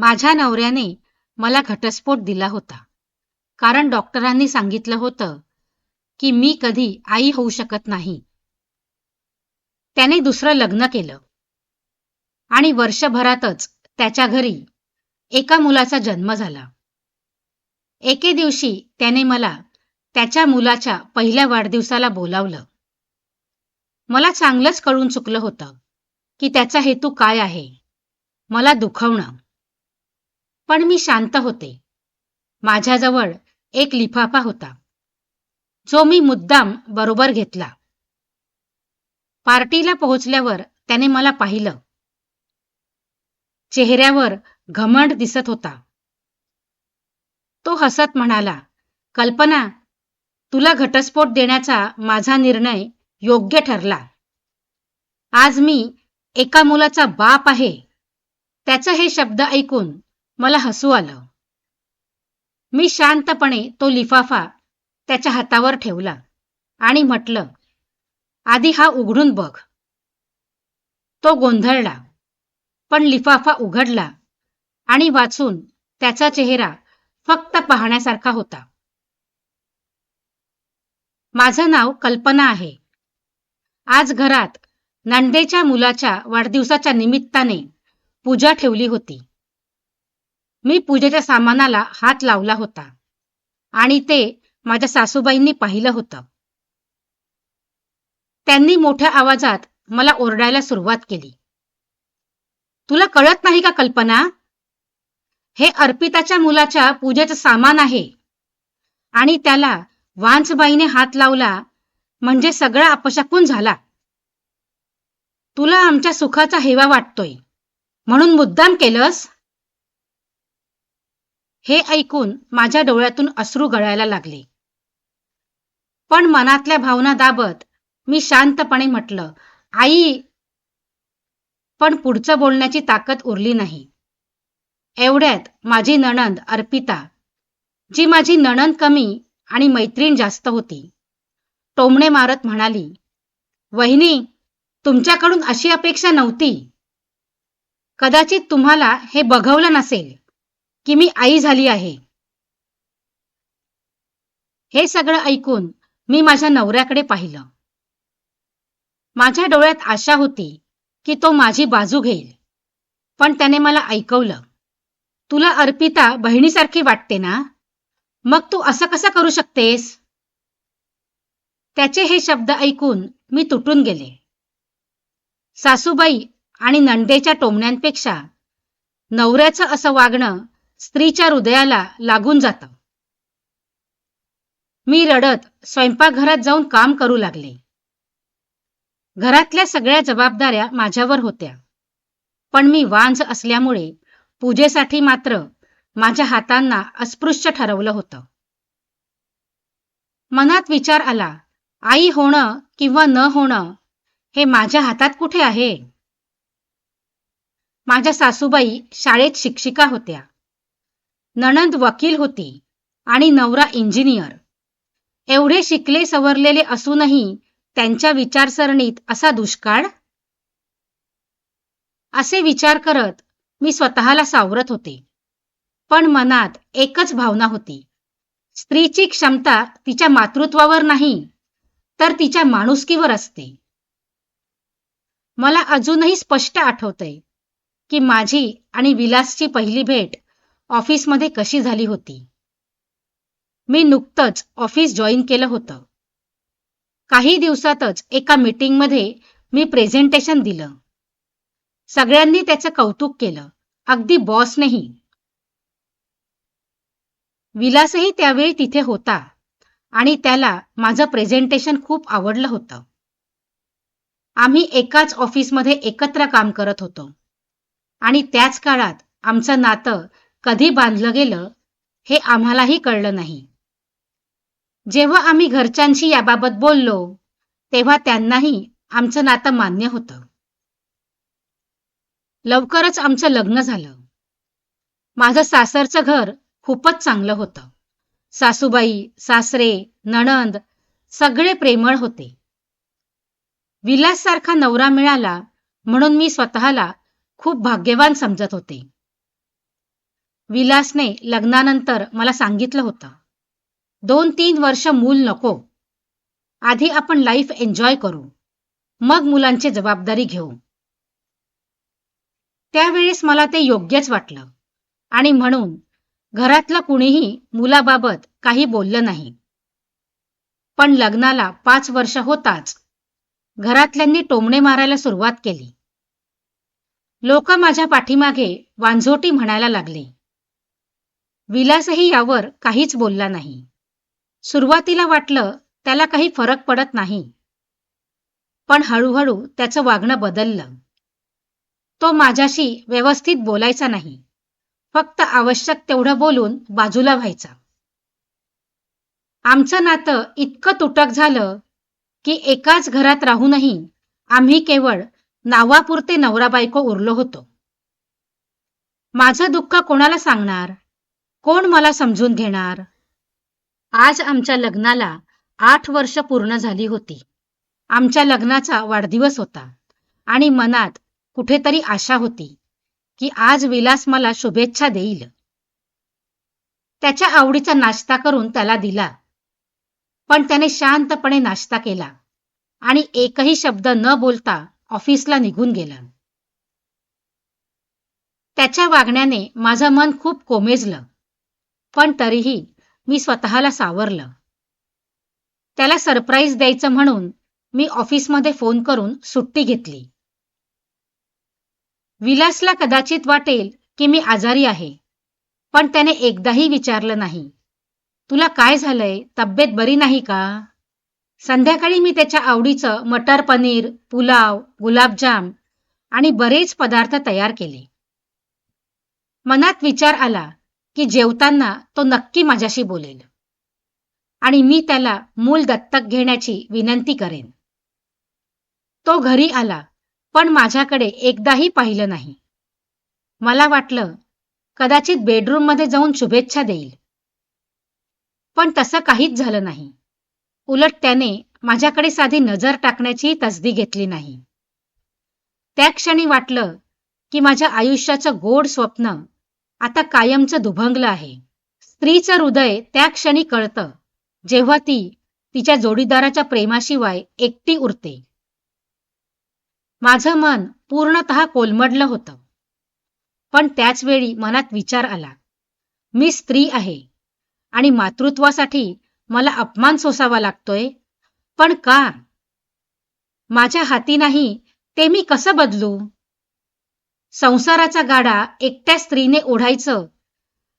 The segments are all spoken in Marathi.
माझ्या नवऱ्याने मला घटस्फोट दिला होता. कारण डॉक्टरांनी सांगितलं होतं की मी कधी आई होऊ शकत नाही. त्याने दुसरं लग्न केलं. आणि वर्षभरातच त्याच्या घरी एका मुलाचा जन्म झाला. एके दिवशी त्याने मला त्याच्या मुलाच्या पहिल्या वाढदिवसाला बोलावलं. मला चांगलंच कळून चुकलं होतं की त्याचा हेतू काय आहे. मला दुखवणं. पण मी शांत होते. माझ्याजवळ एक लिफाफा होता. जो मी मुद्दाम बरोबर घेतला. पार्टीला पोहोचल्यावर त्याने मला पाहिलं. चेहऱ्यावर घमंड दिसत होता. तो हसत म्हणाला कल्पना तुला घटस्फोट देण्याचा माझा निर्णय योग्य ठरला. आज मी एका मुलाचा बाप आहे. त्याचं हे शब्द ऐकून मला हसू आलं. मी शांतपणे तो लिफाफा त्याच्या हातावर ठेवला आणि म्हटलं आधी हा उघडून बघ. तो गोंधळला पण लिफाफा उघडला आणि वाचून त्याचा चेहरा फक्त पाहण्यासारखा होता. माझं नाव कल्पना आहे. आज घरात नंदेच्या मुलाच्या वाढदिवसाच्या निमित्ताने पूजा ठेवली होती. मी पूजेच्या सामानाला हात लावला होता आणि ते माझ्या सासूबाईंनी पाहिलं होतं. त्यांनी मोठ्या आवाजात मला ओरडायला सुरुवात केली. तुला कळत नाही का कल्पना? हे अर्पिताच्या मुलाच्या पूजेचं सामान आहे. आणि त्याला वांचबाईने हात लावला म्हणजे सगळा अपशकून झाला. तुला आमच्या सुखाचा हेवा वाटतोय. म्हणून मुद्दाम केलंस? हे ऐकून माझ्या डोळ्यातून अश्रू गळायला लागले. पण मनातल्या भावना दाबत मी शांतपणे म्हटलं आई पण पुढचं बोलण्याची ताकद उरली नाही. एवढ्यात माझी नणंद अर्पिता जी माझी नणंद कमी आणि मैत्रीण जास्त होती टोमणे मारत म्हणाली वहिनी तुमच्याकडून अशी अपेक्षा नव्हती. कदाचित तुम्हाला हे बघवलं नसेल. की मी आई झाली आहे. हे सगळं ऐकून मी माझ्या नवऱ्याकडे पाहिलं. माझ्या डोळ्यात आशा होती की तो माझी बाजू घेईल. पण त्याने मला ऐकवलं तुला अर्पिता बहिणीसारखी वाटते ना? मग तू असं कसं करू शकतेस? त्याचे हे शब्द ऐकून मी तुटून गेले. सासूबाई आणि नंदेच्या टोमण्यांपेक्षा नवऱ्याचं असं वागणं स्त्रीच्या हृदयाला लागून जातं. मी रडत स्वयंपाकघरात जाऊन काम करू लागले. घरातल्या सगळ्या जबाबदाऱ्या माझ्यावर होत्या. पण मी वांझ असल्यामुळे पूजेसाठी मात्र माझ्या हातांना अस्पृश्य ठरवलं होतं. मनात विचार आला आई होणं किंवा न होणं हे माझ्या हातात कुठे आहे? माझ्या सासूबाई शाळेत शिक्षिका होत्या. नणंद वकील होती आणि नवरा इंजिनियर. एवढे शिकले सवरलेले असूनही त्यांच्या विचारसरणीत असा दुष्काळ? असे विचार करत मी स्वतःला सावरत होते. पण मनात एकच भावना होती. स्त्रीची क्षमता तिच्या मातृत्वावर नाही तर तिच्या माणुसकीवर असते. मला अजूनही स्पष्ट आठवतंय की माझी आणि विलासची पहिली भेट ऑफिसमध्ये कशी झाली होती? मी नुकतंच ऑफिस जॉईन केलं होतं. काही दिवसातच एका मीटिंगमध्ये मी प्रेझेंटेशन दिलं. सगळ्यांनी त्याचं कौतुक केलं. अगदी बॉसनेही विलासही त्यावेळी तिथे होता आणि त्याला माझं प्रेझेंटेशन खूप आवडलं होतं. आम्ही एकाच ऑफिसमध्ये एकत्र काम करत होतो. आणि त्याच काळात आमचं नातं कधी बांधलं गेलं हे आम्हालाही कळलं नाही. जेव्हा आम्ही घरच्यांशी याबाबत बोललो तेव्हा त्यांनाही आमचं नातं मान्य होतं. लवकरच आमचं लग्न झालं. माझं सासरचं घर खूपच चांगलं होतं. सासूबाई सासरे नणंद सगळे प्रेमळ होते. विलाससारखा नवरा मिळाला म्हणून मी स्वतःला खूप भाग्यवान समजत होते. विलासने लग्नानंतर मला सांगितलं होतं दोन तीन वर्ष मूल नको आधी आपण लाईफ एन्जॉय करू मग मुलांची जबाबदारी घेऊ. त्यावेळेस मला ते योग्यच वाटलं आणि म्हणून घरातलं कुणीही मुलाबाबत काही बोललं नाही. पण लग्नाला पाच वर्ष होताच घरातल्यांनी टोमणे मारायला सुरुवात केली. लोक माझ्या पाठीमागे वांझोटी म्हणायला लागले. विलासही यावर काहीच बोलला नाही. सुरुवातीला वाटलं त्याला काही फरक पडत नाही. पण हळूहळू त्याचं वागणं बदललं. तो माझ्याशी व्यवस्थित बोलायचा नाही. फक्त आवश्यक तेवढं बोलून बाजूला व्हायचा. आमचं नातं इतकं तुटक झालं की एकाच घरात राहूनही आम्ही केवळ नावापुरते नवरा बायको उरलो होतो. माझं दुःख कोणाला सांगणार? कोण मला समजून घेणार? आज आमच्या लग्नाला आठ वर्ष पूर्ण झाली होती. आमच्या लग्नाचा वाढदिवस होता आणि मनात कुठेतरी आशा होती की आज विलास मला शुभेच्छा देईल. त्याच्या आवडीचा नाश्ता करून त्याला दिला. पण त्याने शांतपणे नाश्ता केला आणि एकही शब्द न बोलता ऑफिसला निघून गेला. त्याच्या वागण्याने माझं मन खूप कोमेजलं. पण तरीही मी स्वतःला सावरलं. त्याला सरप्राईज द्यायचं म्हणून मी ऑफिसमध्ये फोन करून सुट्टी घेतली. विलासला कदाचित वाटेल की मी आजारी आहे पण त्याने एकदाही विचारलं नाही. तुला काय झालंय? तब्येत बरी नाही का? संध्याकाळी मी त्याच्या आवडीचं मटर पनीर पुलाव गुलाबजाम आणि बरेच पदार्थ तयार केले. मनात विचार आला की जेवताना तो नक्की माझ्याशी बोलेल. आणि मी त्याला मूल दत्तक घेण्याची विनंती करेन. तो घरी आला पण माझ्याकडे एकदाही पाहिलं नाही. मला वाटलं कदाचित बेडरूममध्ये जाऊन शुभेच्छा देईल. पण तसं काहीच झालं नाही. उलट त्याने माझ्याकडे साधी नजर टाकण्याची तसदी घेतली नाही. त्या क्षणी वाटलं की माझ्या आयुष्याचं गोड स्वप्न आता कायमचं दुभंगलं आहे. स्त्रीचं हृदय त्या क्षणी कळतं जेव्हा ती तिच्या जोडीदाराच्या प्रेमाशिवाय एकटी उरते. माझं मन पूर्णतः कोलमडलं होतं. पण त्याच वेळी मनात विचार आला. मी स्त्री आहे आणि मातृत्वासाठी मला अपमान सोसावा लागतोय. पण का? माझ्या हाती नाही ते मी कसं बदलू? संसाराचा गाडा एकट्या स्त्रीने ओढायचं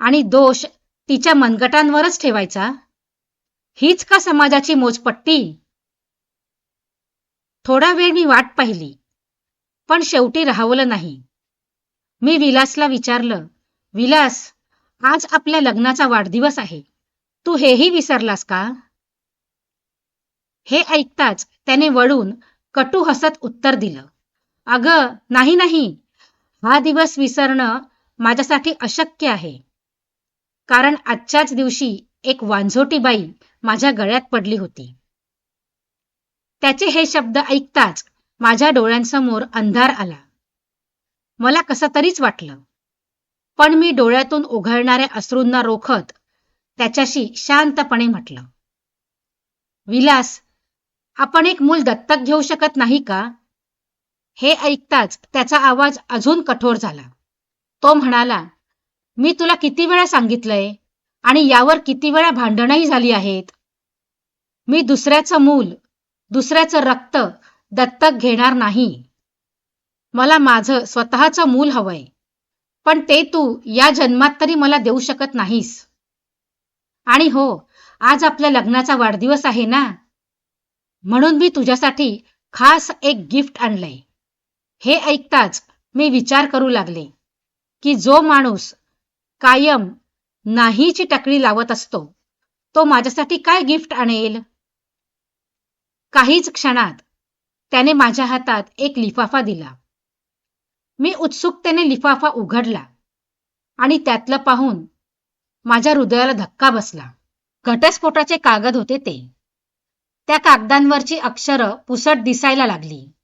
आणि दोष तिच्या मनगटांवरच ठेवायचा? हीच का समाजाची मोजपट्टी? थोडा वेळ मी वाट पाहिली पण शेवटी राहवलं नाही. मी विलासला विचारलं विलास आज आपल्या लग्नाचा वाढदिवस आहे. तू हेही विसरलास का? हे ऐकताच त्याने वळून कटू हसत उत्तर दिलं अगं नाही नाही. हा दिवस विसरणं माझ्यासाठी अशक्य आहे. कारण आजच्याच दिवशी एक वांझोटी बाई माझ्या गळ्यात पडली होती. त्याचे हे शब्द ऐकताच माझ्या डोळ्यांसमोर अंधार आला. मला कसं तरीच वाटलं. पण मी डोळ्यातून उघळणाऱ्या अश्रूंना रोखत त्याच्याशी शांतपणे म्हटलं. विलास आपण एक मूल दत्तक घेऊ शकत नाही का? हे ऐकताच त्याचा आवाज अजून कठोर झाला. तो म्हणाला मी तुला किती वेळा सांगितलंय आणि यावर किती वेळा भांडणही झाली आहेत? मी दुसऱ्याचं मूल दुसऱ्याचं रक्त दत्तक घेणार नाही. मला माझं स्वतःचं मूल हवंय पण ते तू या जन्मात तरी मला देऊ शकत नाहीस. आणि हो आज आपल्या लग्नाचा वाढदिवस आहे ना? म्हणून मी तुझ्यासाठी खास एक गिफ्ट आणलंय. हे ऐकताच मी विचार करू लागले की जो माणूस कायम नाहीची टकडी लावत असतो तो माझ्यासाठी काय गिफ्ट आणेल? काहीच क्षणात त्याने माझ्या हातात एक लिफाफा दिला. मी उत्सुकतेने लिफाफा उघडला आणि त्यातलं पाहून माझ्या हृदयाला धक्का बसला. घटस्फोटाचे कागद होते ते. त्या कागदांवरची अक्षरं पुसट दिसायला लागली.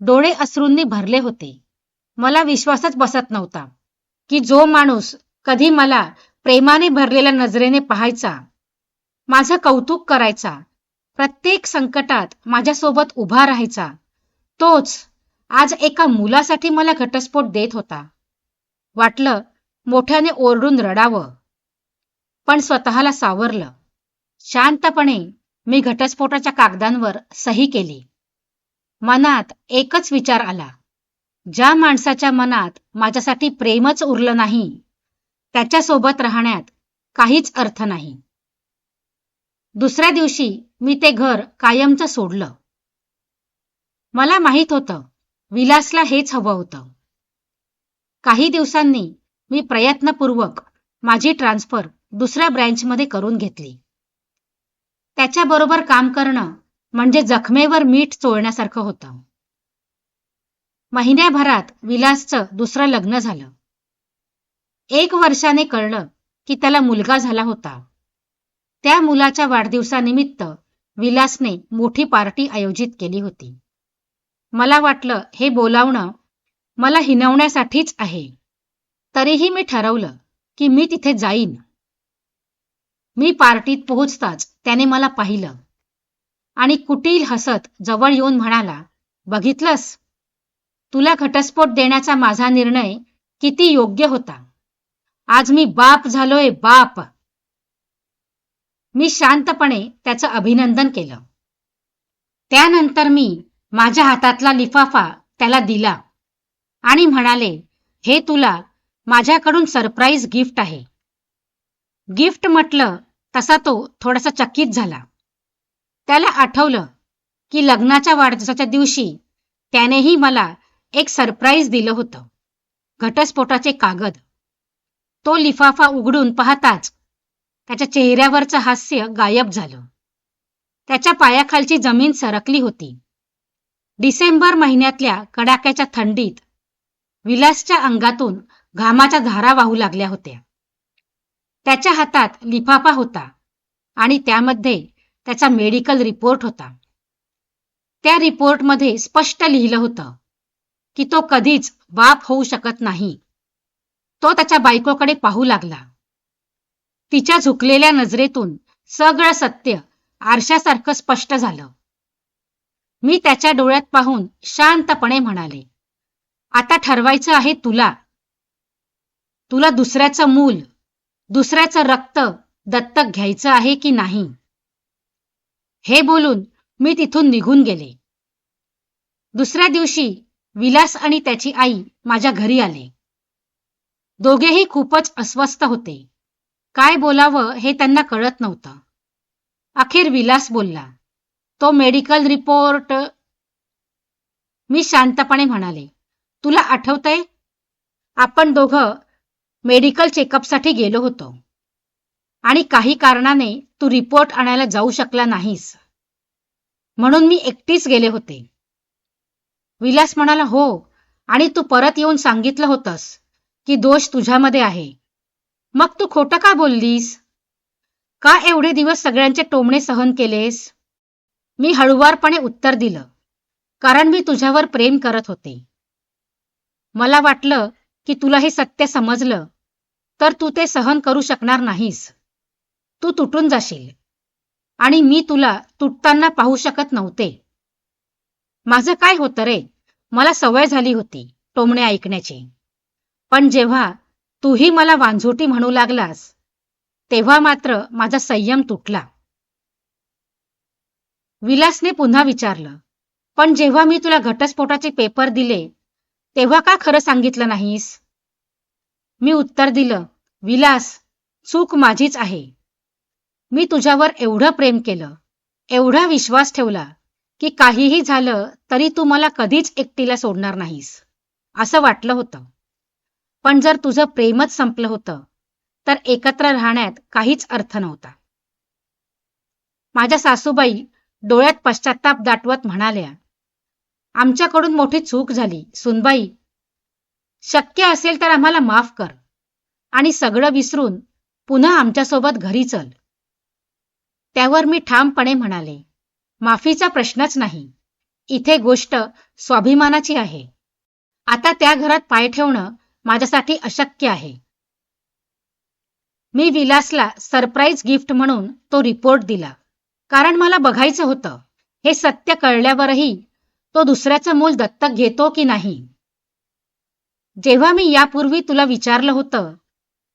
डोळे अश्रूंनी भरले होते. मला विश्वासच बसत नव्हता की जो माणूस कधी मला प्रेमाने भरलेल्या नजरेने पाहायचा माझं कौतुक करायचा प्रत्येक संकटात माझ्यासोबत उभा राहायचा तोच आज एका मुलासाठी मला घटस्फोट देत होता. वाटलं मोठ्याने ओरडून रडावं पण स्वतःला सावरलं. शांतपणे मी घटस्फोटाच्या कागदांवर सही केली. मनात एकच विचार आला. ज्या माणसाच्या मनात माझ्यासाठी प्रेमच उरलं नाही त्याच्यासोबत राहण्यात काहीच अर्थ नाही. दुसऱ्या दिवशी मी ते घर कायमचं सोडलं. मला माहीत होतं विलासला हेच हवं होतं. काही दिवसांनी मी प्रयत्नपूर्वक माझी ट्रान्सफर दुसऱ्या ब्रँचमध्ये करून घेतली. त्याच्याबरोबर काम करणं म्हणजे जखमेवर मीठ चोळण्यासारखं होतं. महिन्याभरात विलासचं दुसरं लग्न झालं. एक वर्षाने कळलं की त्याला मुलगा झाला होता. त्या मुलाच्या वाढदिवसानिमित्त विलासने मोठी पार्टी आयोजित केली होती. मला वाटलं हे बोलावणं मला हिनवण्यासाठीच आहे. तरीही मी ठरवलं की मी तिथे जाईन. मी पार्टीत पोहोचताच त्याने मला पाहिलं. आणि कुटील हसत जवळ येऊन म्हणाला बघितलंस? तुला घटस्फोट देण्याचा माझा निर्णय किती योग्य होता. आज मी बाप झालोय बाप. मी शांतपणे त्याचं अभिनंदन केलं. त्यानंतर मी माझ्या हातातला लिफाफा त्याला दिला आणि म्हणाले हे तुला माझ्याकडून सरप्राईज गिफ्ट आहे. गिफ्ट म्हटलं तसा तो थोडासा चकित झाला. त्याला आठवलं की लग्नाच्या वाढदिवसाच्या दिवशी त्यानेही मला एक सरप्राईज दिलं होतं. घटस्फोटाचे कागद. तो लिफाफा उघडून पाहताच त्याच्या चेहऱ्यावरचं हास्य गायब झालं. त्याच्या पायाखालची जमीन सरकली होती. डिसेंबर महिन्यातल्या कडाक्याच्या थंडीत विलासच्या अंगातून घामाच्या धारा वाहू लागल्या होत्या. त्याच्या हातात लिफाफा होता आणि त्यामध्ये त्याचा मेडिकल रिपोर्ट होता. त्या रिपोर्टमध्ये स्पष्ट लिहिलं होतं की तो कधीच बाप होऊ शकत नाही. तो त्याच्या बायकोकडे पाहू लागला. तिच्या झुकलेल्या नजरेतून सगळं सत्य आरशासारखं स्पष्ट झालं. मी त्याच्या डोळ्यात पाहून शांतपणे म्हणाले आता ठरवायचं आहे तुला. तुला दुसऱ्याचं मूल दुसऱ्याचं रक्त दत्तक घ्यायचं आहे की नाही? हे बोलून मी तिथून निघून गेले. दुसऱ्या दिवशी विलास आणि त्याची आई माझ्या घरी आले. दोघेही खूपच अस्वस्थ होते. काय बोलावं हे त्यांना कळत नव्हतं. अखेर विलास बोलला तो मेडिकल रिपोर्ट मी शांतपणे म्हणाले तुला आठवतंय? आपण दोघं मेडिकल चेकअपसाठी गेलो होतो. आणि काही कारणाने तू रिपोर्ट आणायला जाऊ शकला नाहीस. म्हणून मी एकटीच गेले होते. विलास म्हणाला हो. आणि तू परत येऊन सांगितलं होतंस की दोष तुझ्यामध्ये आहे. मग तू खोटं का बोललीस? का एवढे दिवस सगळ्यांचे टोमणे सहन केलेस? मी हळुवारपणे उत्तर दिलं कारण मी तुझ्यावर प्रेम करत होते. मला वाटलं की तुला हे सत्य समजलं तर तू ते सहन करू शकणार नाहीस. तू तुटून जाशील. आणि मी तुला तुटताना पाहू शकत नव्हते. माझं काय होतं रे? मला सवय झाली होती टोमणे ऐकण्याची. पण जेव्हा तूही मला वांझोटी म्हणू लागलास तेव्हा मात्र माझा संयम तुटला. विलासने पुन्हा विचारलं पण जेव्हा मी तुला घटस्फोटाचे पेपर दिले तेव्हा का खरं सांगितलं नाहीस? मी उत्तर दिलं विलास चूक माझीच आहे. मी तुझ्यावर एवढं प्रेम केलं एवढा विश्वास ठेवला की काहीही झालं तरी तू मला कधीच एकटीला सोडणार नाहीस असं वाटलं होतं. पण जर तुझं प्रेमच संपलं होतं तर एकत्र राहण्यात काहीच अर्थ नव्हता. माझ्या सासूबाई डोळ्यात पश्चाताप दाटवत म्हणाल्या आमच्याकडून मोठी चूक झाली सुनबाई. शक्य असेल तर आम्हाला माफ कर आणि सगळं विसरून पुन्हा आमच्यासोबत घरी चल. त्यावर मी ठामपणे म्हणाले माफीचा प्रश्नच नाही. इथे गोष्ट स्वाभिमानाची आहे. आता त्या घरात पाय ठेवणं माझ्यासाठी अशक्य आहे. मी विलासला सरप्राईज गिफ्ट म्हणून तो रिपोर्ट दिला. कारण मला बघायचं होतं हे सत्य कळल्यावरही तो दुसऱ्याचं मूल दत्तक घेतो की नाही. जेव्हा मी यापूर्वी तुला विचारलं होतं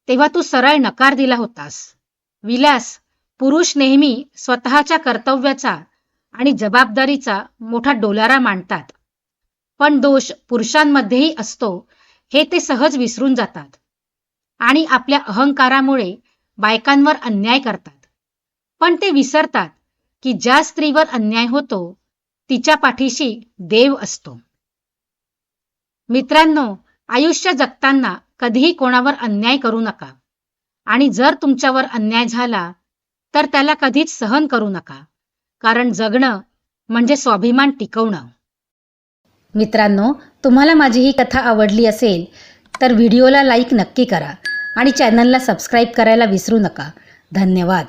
तेव्हा तू सरळ नकार दिला होतास. विलास पुरुष नेहमी स्वतःच्या कर्तव्याचा आणि जबाबदारीचा मोठा डोलारा मांडतात. पण दोष पुरुषांमध्येही असतो हे ते सहज विसरून जातात आणि आपल्या अहंकारामुळे बायकांवर अन्याय करतात. पण ते विसरतात की ज्या स्त्रीवर अन्याय होतो तिच्या पाठीशी देव असतो. मित्रांनो आयुष्य जगताना कधीही कोणावर अन्याय करू नका आणि जर तुमच्यावर अन्याय झाला तर त्याला कधीच सहन करू नका. कारण जगणं म्हणजे स्वाभिमान टिकवणं. मित्रांनो तुम्हाला माझी ही कथा आवडली असेल तर व्हिडिओला लाईक नक्की करा आणि चॅनलला सबस्क्राईब करायला विसरू नका. धन्यवाद.